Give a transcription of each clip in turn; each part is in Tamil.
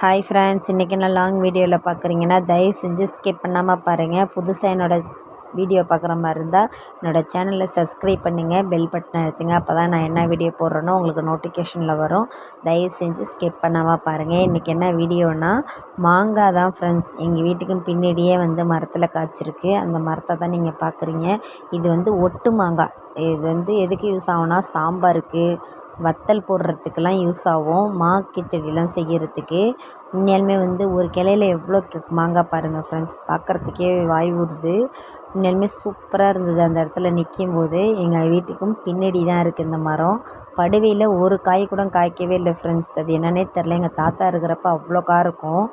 ஹாய் ஃப்ரெண்ட்ஸ் இன்றைக்கி நான் லாங் வீடியோவில் பார்க்குறீங்கன்னா தயவு செஞ்சு ஸ்கிப் பண்ணாமல் பாருங்கள் புதுசாக என்னோடய வீடியோ பார்க்குற மாதிரி இருந்தால் என்னோடய சேனலை சப்ஸ்கிரைப் பண்ணுங்கள் பெல் பட்டன் அழுத்துங்க அப்போ தான் நான் என்ன வீடியோ போடுறேனோ உங்களுக்கு நோட்டிஃபிகேஷனில் வரும். தயவு செஞ்சு ஸ்கிப் பண்ணாமல் பாருங்கள் இன்றைக்கி என்ன வீடியோனா மாங்காய் தான் ஃப்ரெண்ட்ஸ் எங்கள் வீட்டுக்கும் பின்னாடியே வந்து மரத்தில் காய்ச்சிருக்கு. அந்த மரத்தை தான் நீங்கள் பார்க்குறீங்க. இது வந்து ஒட்டு மாங்காய். இது வந்து எதுக்கு யூஸ் ஆகும்னா சாம்பாருக்கு வத்தல் போடுறதுக்கெல்லாம் யூஸ் ஆகும். மா கிச்சடிலாம் செய்கிறதுக்கு உண்மையாலுமே வந்து ஒரு கிளையில எவ்வளோ மாங்காய் பாருங்கள் ஃப்ரெண்ட்ஸ் பார்க்குறதுக்கே வாய் ஊறுது. உண்மையாலுமே சூப்பராக இருந்தது. அந்த இடத்துல நிற்கும் போது எங்கள் வீட்டுக்கும் பின்னாடி தான் இருக்குது இந்த மரம். படுவையில் ஒரு காய் கூட காய்க்கவே இல்லை ஃப்ரெண்ட்ஸ் அது என்னன்னே தெரில எங்கள் தாத்தா இருக்கிறப்ப அவ்வளோ காய் இருக்கும்.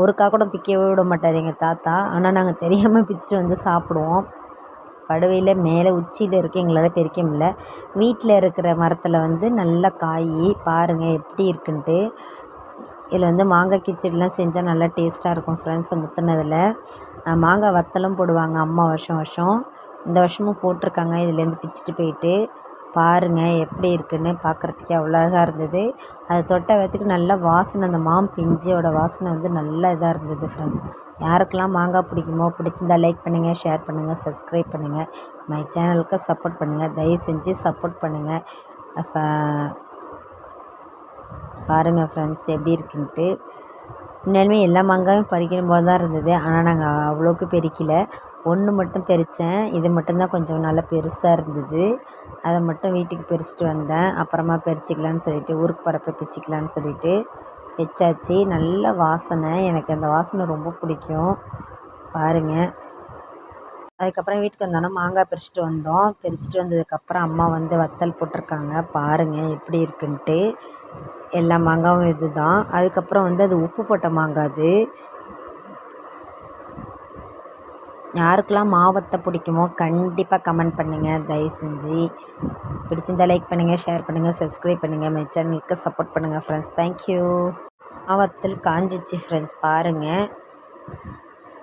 ஒரு காய் கூட பிக்கவே விட மாட்டார் எங்கள் தாத்தா. ஆனால் நாங்கள் தெரியாமல் பிச்சுட்டு வந்து சாப்பிடுவோம். படுவையில் மேலே உச்சியில் இருக்குது எங்களால் பறிக்க முடில வீட்டில் இருக்கிற மரத்தில் வந்து நல்லா காய் பாருங்கள் எப்படி இருக்குன்ட்டு. இதில் வந்து மாங்காய் கிச்சடிலாம் செஞ்சால் நல்லா டேஸ்ட்டாக இருக்கும் ஃப்ரெண்ட்ஸ் முத்துனதில். மாங்காய் வத்தலும் போடுவாங்க அம்மா வருஷம் வருஷம். இந்த வருஷமும் போட்டிருக்காங்க இதுலேருந்து பிச்சுட்டு போயிட்டு. பாருங்கள் எப்படி இருக்குன்னு பார்க்குறதுக்கே அவ்வளோ அழகாக இருந்தது. அதை தொட்ட வயத்துக்கு நல்ல வாசனை அந்த மாம் பிஞ்சியோட வாசனை வந்து நல்ல இதாக இருந்தது ஃப்ரெண்ட்ஸ் யாருக்கெல்லாம் மாங்காய் பிடிக்குமோ பிடிச்சிருந்தா லைக் பண்ணுங்கள் ஷேர் பண்ணுங்கள் சப்ஸ்கிரைப் பண்ணுங்கள் மை சேனலுக்கு சப்போர்ட் பண்ணுங்கள் தயவு செஞ்சு சப்போர்ட் பண்ணுங்கள் ச பாருங்கள் ஃப்ரெண்ட்ஸ் எப்படி இருக்குன்ட்டு. உண்மையாலுமே எல்லா மாங்காயும் பறிக்கணும் போல தான் இருந்தது. ஆனால் நாங்கள் அவ்வளோக்கு பறிக்கல ஒன்று மட்டும் பறித்தேன் இது மட்டும்தான் கொஞ்சம் நல்லா பெருசாக இருந்தது. அதை மட்டும் வீட்டுக்கு பறிச்சிட்டு வந்தேன். அப்புறமா பறிச்சிக்கலான்னு சொல்லிட்டு ஊருக்கு போகிறப்ப பிச்சுக்கலான்னு சொல்லிட்டு வச்சாச்சு நல்ல வாசனை. எனக்கு அந்த வாசனை ரொம்ப பிடிக்கும். பாருங்கள் அதுக்கப்புறம் வீட்டுக்கு வந்தோடனே மாங்காய் பறிச்சுட்டு வந்தோம். பறிச்சுட்டு வந்ததுக்கப்புறம் அம்மா வந்து வத்தல் போட்டிருக்காங்க. பாருங்கள் எப்படி இருக்குன்ட்டு. எல்லா மாங்காயும் இது தான் அதுக்கப்புறம் வந்து அது உப்பு போட்ட மாங்காய் அது. யாருக்கெல்லாம் மாவத்தை பிடிக்குமோ கண்டிப்பாக கமெண்ட் பண்ணுங்கள் தயவு செஞ்சு. பிடிச்சிருந்தா லைக் பண்ணுங்கள் ஷேர் பண்ணுங்கள் சப்ஸ்கிரைப் பண்ணுங்கள் மை சேனலுக்கு சப்போர்ட் பண்ணுங்கள் ஃப்ரெண்ட்ஸ் தேங்க்யூ மாவத்தில் காஞ்சிச்சு ஃப்ரெண்ட்ஸ் பாருங்கள்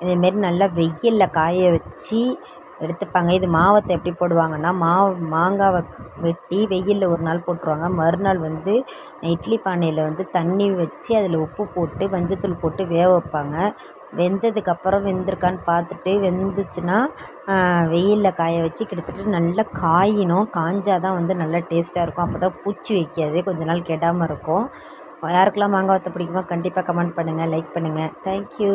இதேமாரி நல்லா வெயிலில் காய வச்சு எடுத்துப்பாங்க. இது மாவத்தை எப்படி போடுவாங்கன்னா மாவு மாங்காவை வெட்டி வெயிலில் ஒரு நாள் போட்டுருவாங்க. மறுநாள் வந்து இட்லி பானையில் வந்து தண்ணி வச்சு அதில் உப்பு போட்டு மஞ்சத்தூள் போட்டு வேக வைப்பாங்க. வெந்ததுக்கப்புறம் வெந்திருக்கான்னு பார்த்துட்டு வெந்துச்சுன்னா வெயிலில் காய வச்சு கிட்டத்தட்ட நல்லா காயினும் காஞ்சால் தான் வந்து நல்லா டேஸ்ட்டாக இருக்கும். அப்போ தான் பூச்சி வைக்காது. கொஞ்ச நாள் கெடாமல் இருக்கும். யாருக்கெல்லாம் மாங்காய் வத்த பிடிக்குமோ கண்டிப்பாக கமெண்ட் பண்ணுங்கள் லைக் பண்ணுங்கள் தேங்க்யூ